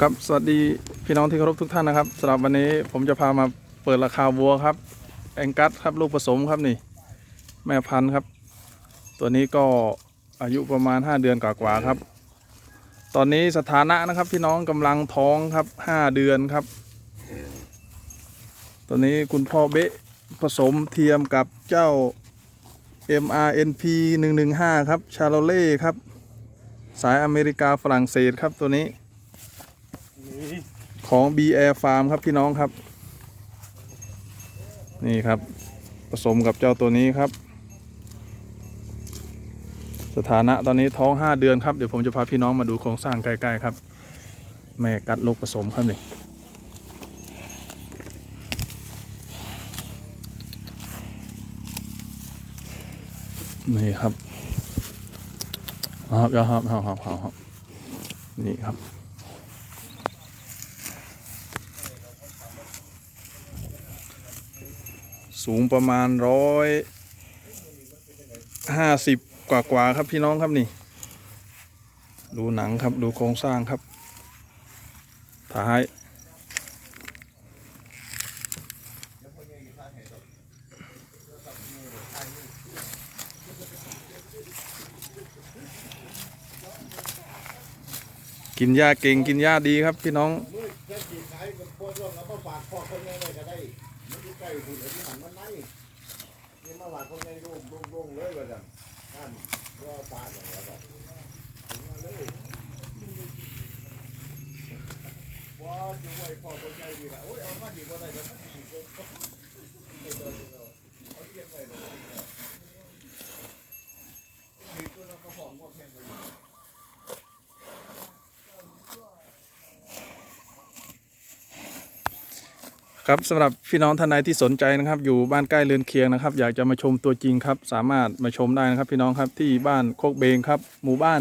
ครับสวัสดีพี่น้องที่เคารพทุกท่านนะครับสำหรับวันนี้ผมจะพามาเปิดราคาวัวครับแองกัสครับลูกผสมครับนี่ แม่พันธุ์ครับ ตัวนี้ก็อายุประมาณ 5 เดือนกว่าๆครับ ตอนนี้สถานะนะครับพี่น้องกำลังท้องครับ 5 เดือนครับ ตัวนี้คุณพ่อเบะผสมเทียมกับเจ้า MRNP 115 ครับ ชาโลเล่ครับ สายอเมริกาฝรั่งเศสครับตัวนี้ ของ B Air Farm ครับพี่น้องครับ นี่ครับ ผสมกับเจ้าตัวนี้ครับ สถานะตอนนี้ท้อง 5 เดือนครับ เดี๋ยวผมจะพาพี่น้องมาดูโครงสร้างใกล้ๆครับ แม่กัดลูกผสมครับนี่นี่ครับครับครับครับครับครับนี่ครับ สูงประมาณร้อยห้าสิบกว่ากว่าๆครับพี่น้องครับนี่ ดูหนังครับดูโครงสร้างครับ ท้าย กินหญ้าเก่งกินหญ้าดีครับพี่น้อง แค่กินขายกับพวกเราเอามาฝากพ่อคนใหญ่เลยก็ได้มันอยู่ใกล้หุ่นที่หันมันไหนนี่มาฝากคนใหญ่ลูกลุงลุงเลยว่าจังท่านก็ปาดอย่างนี้ครับถึงมาเลยว่าจะไหวพอคนใหญ่ดีละโอ้ยเอามาดีกว่าได้ก็มันดีกว่าเอาเทียบไปเลยมีตัวเราก็ของว่าแข่งกันอยู่ ครับสำหรับพี่น้องท่านใดที่สนใจนะครับ อยู่บ้านใกล้เรือนเคียงนะครับ อยากจะมาชมตัวจริงครับ สามารถมาชมได้นะครับ พี่น้องครับที่บ้านโคกเบงครับ หมู่บ้าน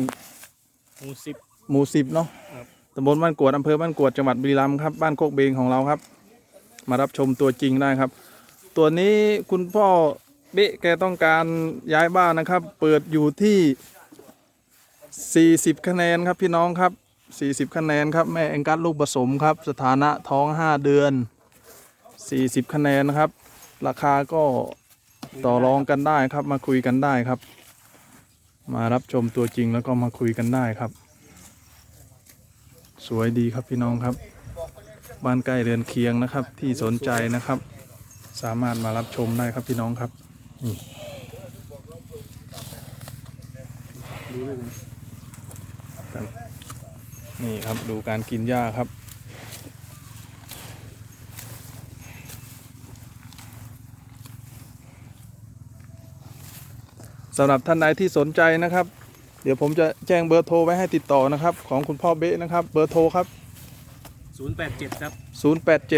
หมูสิบหมู่สิบเนาะครับตำบลบ้านกวดอำเภอบ้านกวดจังหวัดบุรีรัมย์ครับบ้านโคกเบงของเราครับ มารับชมตัวจริงได้ครับ ตัวนี้คุณพ่อเบะแกต้องการย้ายบ้านนะครับ เปิดอยู่ที่ 40 คะแนนครับพี่น้องครับ 40 คะแนนครับแม่แองกัสลูกผสมครับ สถานะท้อง 5 เดือน 40 คะแนนนะครับ ราคาก็ต่อรองกันได้ครับ มาคุยกันได้ครับ มารับชมตัวจริงแล้วก็มาคุยกันได้ครับ สวยดีครับพี่น้องครับบ้านใกล้เรือนเคียงนะครับ ที่สนใจนะครับ สามารถมารับชมได้ครับพี่น้องครับนี่ครับนี่ครับดูการกินหญ้าครับ สำหรับท่านใดที่สนใจนะครับ เดี๋ยวผมจะแจ้งเบอร์โทรไว้ให้ติดต่อนะครับ ของคุณพ่อเบ๊ะนะครับ เบอร์โทรครับศูนย์แปดเจ็ดครับ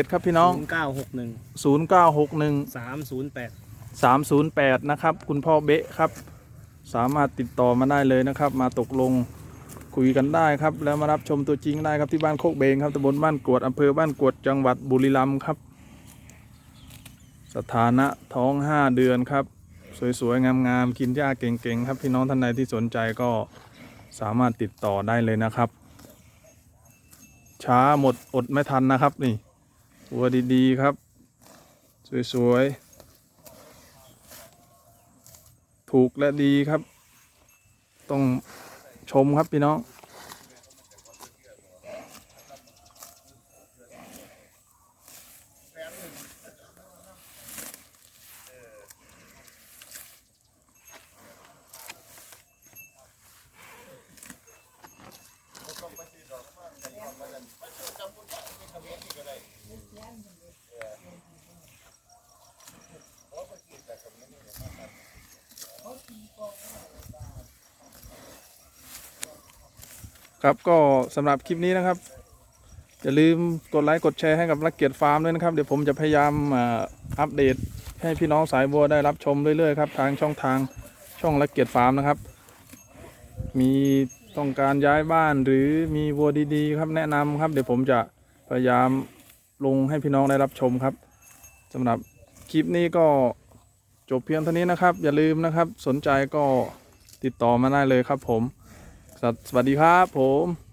087 ครับพี่น้องศูนย์เก้าหกหนึ่ง0961สามศูนย์แปด308 นะครับ คุณพ่อเบ๊ะครับ สามารถติดต่อมาได้เลยนะครับ มาตกลงคุยกันได้ครับ แล้วมารับชมตัวจริงได้ครับที่บ้านโคกเบงครับตำบลบ้านกวดอำเภอบ้านกวดจังหวัดบุรีรัมย์ครับ สถานะท้อง 5 เดือนครับ สวยๆ งามๆ กินหญ้าเก่งๆ ครับพี่น้องท่านใดที่สนใจก็สามารถติดต่อได้เลยนะครับ ช้าหมดอดไม่ทันนะครับนี่วัวดีๆครับ สวยๆ ถูกและดีครับ ต้องชมครับพี่น้อง ครับก็สำหรับคลิปนี้นะครับ อย่าลืมกดไลค์กดแชร์ให้กับรักเกียรติฟาร์มด้วยนะครับ เดี๋ยวผมจะพยายามอัปเดตให้พี่น้องสายบัวได้รับชมเรื่อยๆครับทางช่องทางช่องรักเกียรติฟาร์มนะครับ มีต้องการย้ายบ้านหรือมีวัวดีๆ ครับแนะนำครับ เดี๋ยวผมจะพยายามลงให้พี่น้องได้รับชมครับสำหรับคลิปนี้ก็จบเพียงเท่านี้นะครับ อย่าลืมนะครับ สนใจก็ติดต่อมาได้เลยครับผม สวัสดีครับผม